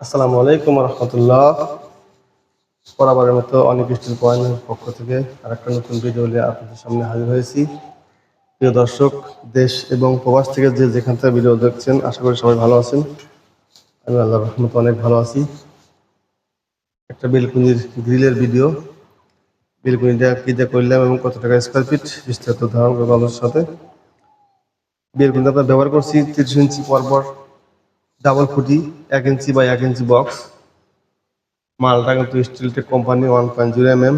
আসসালামু আলাইকুম রহমতুল্লাহ। বরাবরের মতো অনেক স্টিল পয়েন্টের পক্ষ থেকে আরেকটা নতুন ভিডিও নিয়ে আপনাদের সামনে হাজির হয়েছি। প্রিয় দর্শক, দেশ এবং প্রবাস থেকে যে যেখান থেকে ভিডিও দেখছেন, আশা করি সবাই ভালো আছেন। আমি আল্লাহ রহমত অনেক ভালো আছি। একটা বেলকুনির গ্রিলের ভিডিও। বেলকুনিটা কী দিয়ে করলাম এবং কত টাকা স্কোয়ার ফিট বিস্তারিত ধারণ করব আমাদের সাথে। বেলকুনিটা আপনার ব্যবহার করছি তিরিশ ইঞ্চি পরপর। ডাবল ফুটি এক ইঞ্চি বাই এক ইঞ্চি বক্স মালটা কিন্তু Steeltech company one point zero M M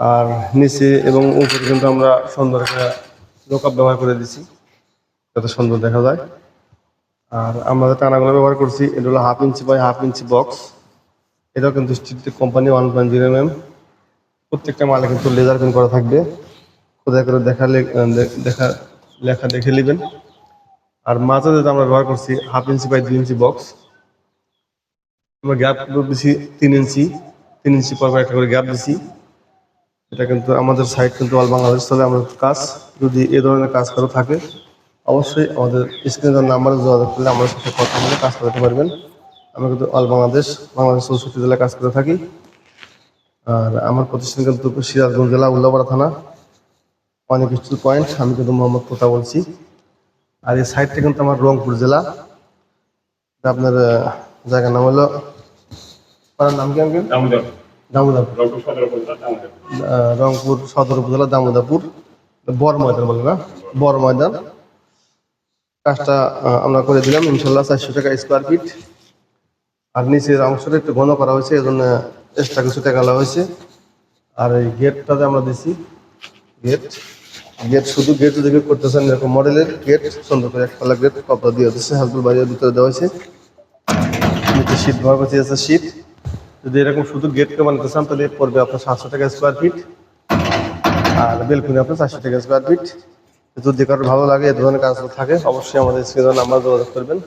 আর নিচে এবং উপরে কিন্তু আমরা সুন্দর একটা লোকআপ ব্যবহার করে দিছি, যাতে সুন্দর দেখা যায়। আর আমরা যে টানাগুলো ব্যবহার করছি, এটা হলো half inch by half inch box এটাও কিন্তু Steeltech company one point zero M M প্রত্যেকটা মালে কিন্তু লেজার পেন করা থাকবে। কোথায় করে দেখা দেখা লেখা দেখে নেবেন। আর মাঝে আমরা ব্যবহার করছি হাফ ইঞ্চি বাই দুই ইঞ্চি বক্স। আমরা গ্যাপ দিছি তিন ইঞ্চি তিন ইঞ্চি পর একটা করে গ্যাপ দিছি। এটা কিন্তু আমাদের সাইড কিন্তু অল বাংলাদেশ তবে আমাদের কাজ। যদি এ ধরনের কাজ করা থাকে, অবশ্যই আমাদের স্ক্রিনের নাম্বারে যোগাযোগ করলে আমাদের সাথে কথা বলে কাজ করতে পারবেন। আমরা কিন্তু অল বাংলাদেশ বাংলাদেশ চৌষট্টি জেলায় কাজ করে থাকি। আর আমার প্রতিষ্ঠান কিন্তু সিরাজগঞ্জ জেলা, উল্লাপাড়া থানা অনেক স্টিল পয়েন্ট আমি কিন্তু মোহাম্মদ কোথা বলছি। আর এই সাইডটা কিন্তু আমার রংপুর জেলা। আপনার জায়গার নাম হলো পাড়ার নাম কি আঙ্কেল? দামোদাপুর রংপুর সদর উপজেলা দামোদাপুর বড় ময়দান বলে না? বড় ময়দান। কাজটা আমরা করে দিলাম ইনশাল্লাহ চারশো টাকা স্কোয়ার ফিট আর নিচের অংশটা একটু ঘন করা হয়েছে এই জন্য এক্সট্রা কিছু টাকা হয়েছে। আর এই গেটটাতে আমরা দিছি গেট গেট শুধু গেট যদি করতেছেন এরকম মডেলের গেট সুন্দর করে একতলা গেট কপড়া দিয়ে দিচ্ছে হাসপুর বাড়ির ভিতরে দেওয়া হয়েছে। শীত ব্যবহার করতে যাচ্ছে শীত যদি এরকম শুধু গেটকে বানাতে চান, তাহলে পড়বে আপনার সাতশো টাকা স্কোয়ার ফিট আর বেলকুনি আপনার চারশো টাকা স্কোয়ার ফিট যদি কারোর ভালো লাগে, এ ধরনের কাজ থাকে, অবশ্যই আমাদের স্ক্রিনের নাম্বার যোগাযোগ করবেন।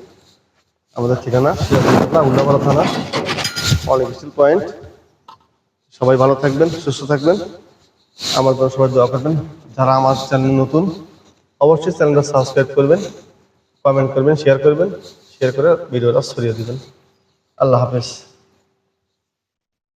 আমাদের ঠিকানা উল্লাপাড়া থানা অনেক স্টিল পয়েন্ট সবাই ভালো থাকবেন, সুস্থ থাকবেন। আমার সবাই দোয়া করবেন। যারা আমার চ্যানেল নতুন, অবশ্যই চ্যানেলটা সাবস্ক্রাইব করবেন কমেন্ট করবেন শেয়ার করবেন শেয়ার করে ভিডিওটা ছড়িয়ে দেবেন। আল্লাহ হাফেজ।